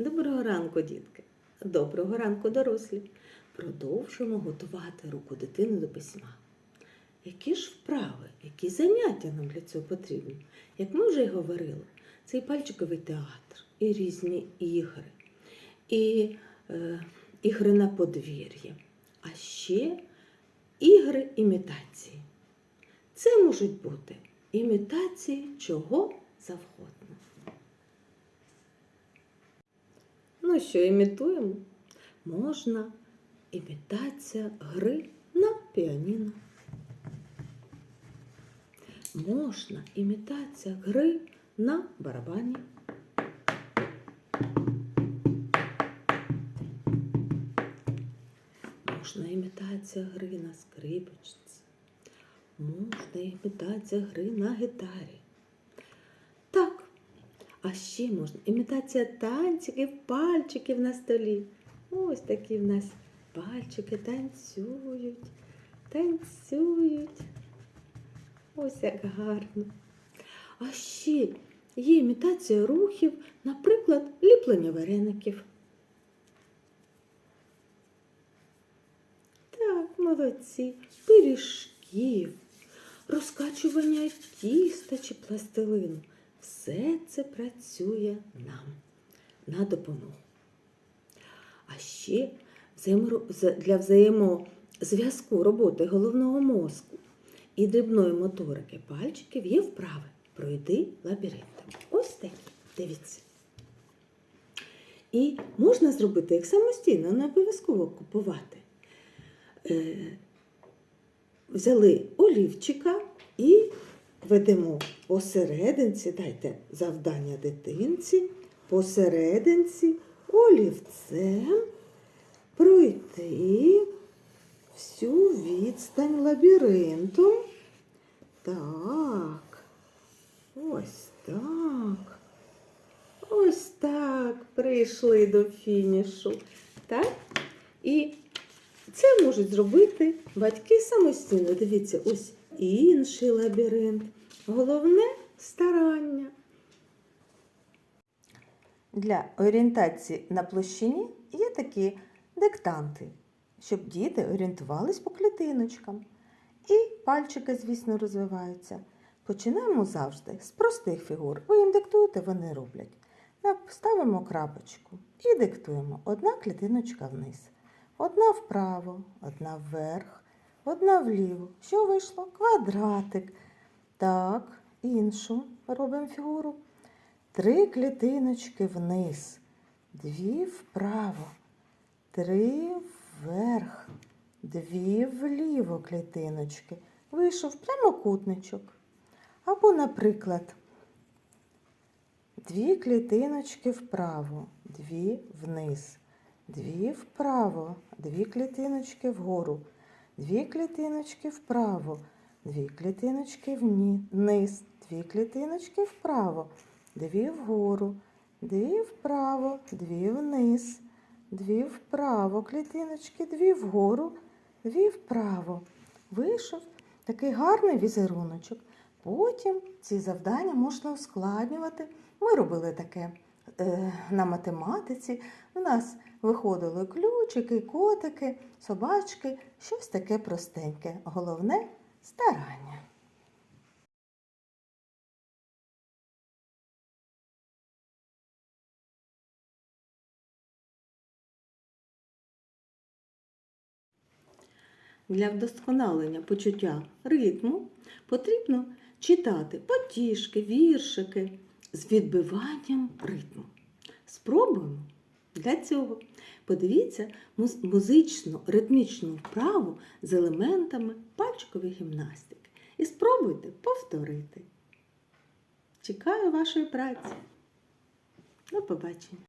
Доброго ранку, дітки. Доброго ранку, дорослі. Продовжуємо готувати руку дитини до письма. Які ж вправи, які заняття нам для цього потрібні? Як ми вже й говорили, це і пальчиковий театр, і різні ігри, і е, ігри на подвір'ї, а ще ігри імітації. Це можуть бути імітації чого завгодно. Ну що, імітуємо? Можна імітація гри на піаніно. Можна імітація гри на барабані. Можна імітація гри на скрипочці. Можна імітація гри на гітарі. А ще можна імітація танчиків, пальчиків на столі. Ось такі в нас пальчики танцюють, танцюють. Ось як гарно. А ще є імітація рухів, наприклад, ліплення вареників. Так, молодці, пиріжків, розкачування тіста чи пластилину. Все це працює нам на допомогу. А ще для взаємозв'язку роботи головного мозку і дрібної моторики пальчиків є вправи пройди лабіринтом. Ось такі, дивіться. І можна зробити їх самостійно, не обов'язково купувати. Е, взяли олівчика і ведемо посерединці, дайте завдання дитинці, посерединці олівцем пройти всю відстань лабіринту. Так, ось так. Ось так прийшли до фінішу. Так? І це можуть зробити батьки самостійно. Дивіться, ось інший лабіринт. Головне старання. Для орієнтації на площині є такі диктанти, щоб діти орієнтувались по клітиночкам. І пальчики, звісно, розвиваються. Починаємо завжди з простих фігур. Ви їм диктуєте, вони роблять. Ставимо крапочку і диктуємо. Одна клітиночка вниз, одна вправо, одна вверх, одна вліво. Що вийшло? Квадратик. Так, іншу робимо фігуру. Три клітиночки вниз, дві вправо, три вверх, дві вліво клітиночки. Вийшов прямокутничок. Або, наприклад, дві клітиночки вправо, дві вниз, дві вправо, дві клітиночки вгору, дві клітиночки вправо, дві клітиночки вниз, дві клітиночки вправо, дві вгору, дві вправо, дві вниз, дві вправо, клітиночки, дві вгору, дві вправо. Вийшов такий гарний візеруночок. Потім ці завдання можна ускладнювати. Ми робили таке на математиці. У нас виходили ключики, котики, собачки, щось таке простеньке. Головне старання. Для вдосконалення почуття ритму потрібно читати потішки, віршики з відбиванням ритму. Для цього. Подивіться муз- музичну ритмічну вправу з елементами пальчикової гімнастики. І спробуйте повторити. Чекаю вашої праці. До побачення!